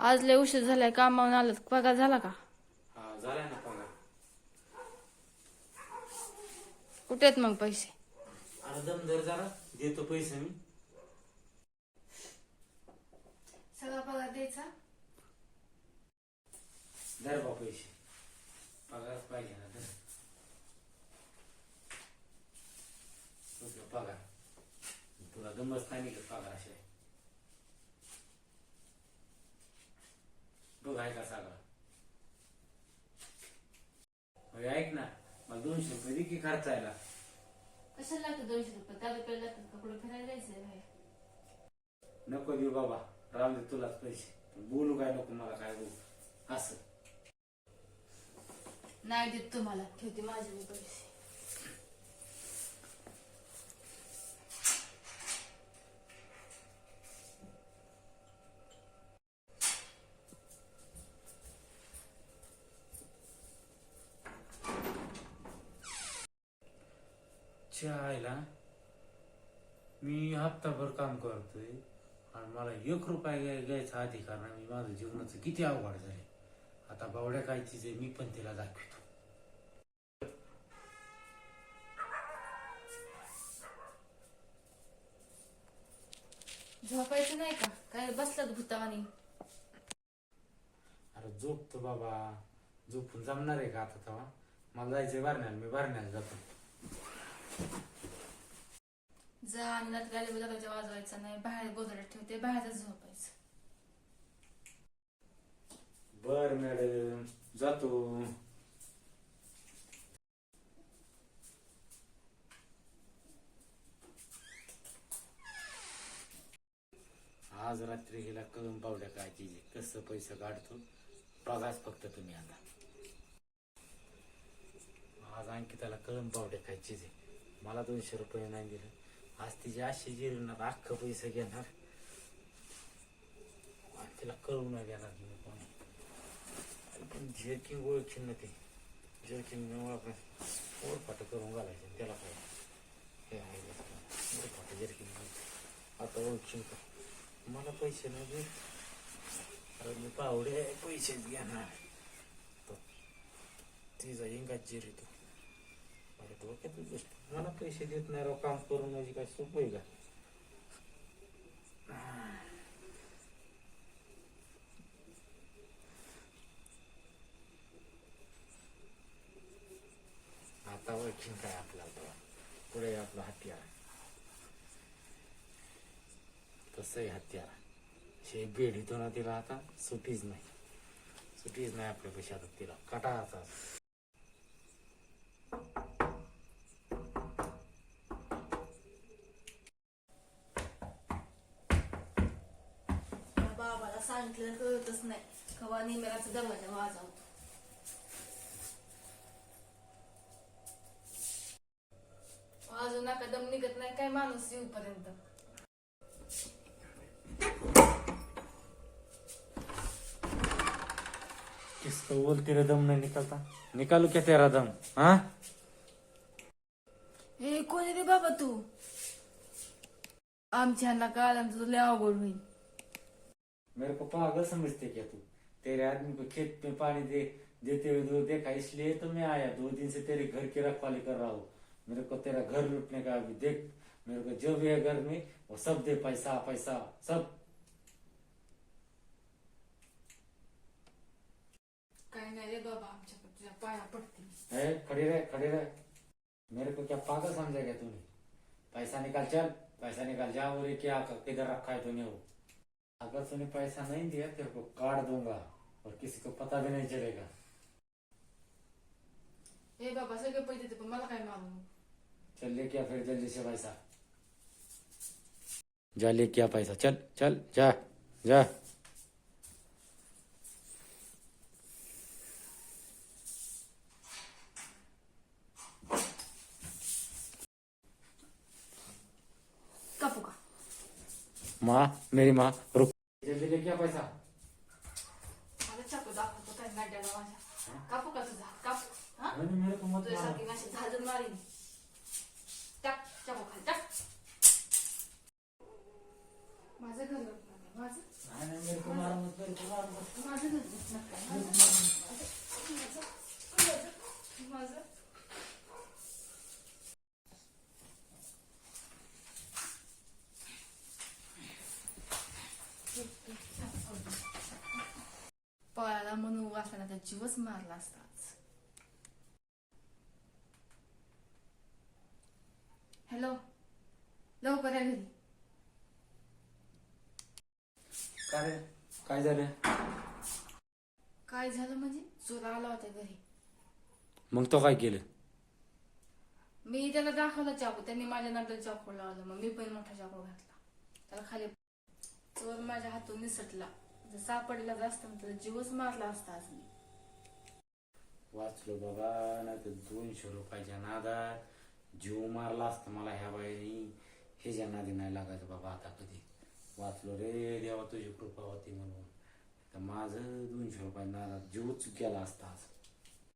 आज लय उशीर झालाय कामावून आलं पगार झाला का? हा झालाय ना पगार. कुठे आहेत मग पैसे? अरे दम धर जरा देतो पैसे मी. सगळा पगार द्यायचा? धर बा पैसे. पगार पाहिजे ना धर. तुझं पगार. तुला दमच नाही निघत पगार असे बघ आहे का सगळा अरे ऐक ना. मला दोनशे रुपये दे की खर्चायला. कशाला लागतं दोनशे रुपये? त्या रुपये लागतात का? कुठे फिरायला जायचंय बाहेर? नको देऊ बाबा. राहू दे तुलाच पैसे. बोलू काय नको मला काय बोलू? असं. नाही देत तुम्हाला. ठेवते माझे मी पैसे. आयला मी हप्ताभर काम करतोय आणि मला एक रुपया घ्याय- घ्यायचा अधिकार नाही. म्हणजे माझं जीवनाचं किती अवघड झाले आता बावड्या काय आहे मी पण तिला दाखवतो. झोपायचं नाही का? काय बसलात भूतावानी? अरे झोपतो बाबा. झोपून जमणार आहे का आता तेव्हा? मला जायचंय भरण्याला मी भरण्याला जातो. जा नात गाडी दरवाजा वाजवायचा नाही बाहेर गोधड्यात ठेवते बाहेरच झोपायचं. बर मॅडम जातो. आज रात्री गेला कळून पावड्या काय तिचे कसं पैसे काढतो बघाच फक्त तुम्ही आता. आज अंकिताला कळून पावड्या खायची मला दोनशे रुपये नाही दिले. आज तिची अशी जिरणार अख्खं पैसे घेणार. आणि तिला करू नाही देणार मी कोणी. अरे पण झेरकिंग ओळखीन ना ते. झेरकिंग ओळख ओळखाट करून घालायचं त्याला काय? हे आहे ओळखाट झेरकिंग आता ओळखीन का? मला पैसे नाही दे. अरे मी पावडे पैसेच घेणार. तिचा इंगात जिर तू अरे गोष्ट मला पैसे देत नाही राव काम करून म्हणजे काय सोपं आहे का? आता ओळखीन काय आपला आता पुढे आपला हत्यार. कसंही हत्यार. शे बेडीतो ना तिला आता सुटीच नाही. सुटीच नाही आपल्या पैशात आता तिला. कटाचा बाबाला सांगितलं कळतच नाही. कवा निमेराचा दरवाजा वाजवतो. वाजू नका दम निघत नाही काय माणूस येऊपर्यंत किसको बोलती रे दम नहीं निकलता निकालू क्या तेरा दम हाँ? हे कोणी रे बाबा तू? आमच्या काल तुझं लय अवघड होईल. मेरे को पागल समझते क्या तू? तेरे आदमी को खेत में पानी दे देते हुए दूर देखा इसलिए तो मैं आया। दो दिन से तेरे घर की रखवाली कर रहा हूँ। मेरे को तेरा घर लुटने का अभी देख मेरे को जो भी है घर में वो सब दे पैसा पैसा सब। काय नाही रे बाबा आमच्याकडे तुझ्या पाया पडते है खड़ी रहे खड़ी रहे मेरे को क्या पागल समझा क्या तूने? पैसा निकाल चल. पैसा निकाल जा बोले क्या किधर रखा है तूने वो? अगर तूने पैसा नहीं दिया तेरे को काट दूँगा और किसी को पता भी नहीं चलेगा। ए बाबा सगळे पैसे देते पण मला काय मालूम? चल ले क्या फिर जल्दी से पैसा। जा ले क्या पैसा। चल चल जा जा। माँ मेरी माँ रुक जल्दी लेके पैसा मला चाकू दाखवतो काय नाड्याला माझ्या कापू का तुझा कापू हा मैंने मेरे को मत मारो तुझ्यासारखी अशी झाजून मारीन टाक चाकू खाली टाक माझं घर लुटणार नाही, माझं नाही मेरे को मारो मत मेरे को मारो मत माझं घर घेत नका. माझं- माझं- माझं तर जीवच मारला असताच हॅलो लवकर या घरी काय रे काय झालं काय झालं म्हणजे चोर आला होता घरी मग तो काय केलं मी त्याला दाखवला चाकू त्यांनी माझ्या नंतर चाकू लावला मग मी पण मोठा चाकू घातला त्याला खाली चोर माझ्या हातून निसटला जर सापडला असता तर जीवच मारला असता आज मी वाचलो बाबा नाही तर दोनशे रुपयाच्या नादात जीव मारला असता मला ह्या बाईनी. ह्याच्या नादी नाही लागायचं बाबा आता कधी. वाचलो रे देवा तुझी कृपा होती म्हणून. तर माझं दोनशे रुपयाच्या नादात जीवच गेला असता असं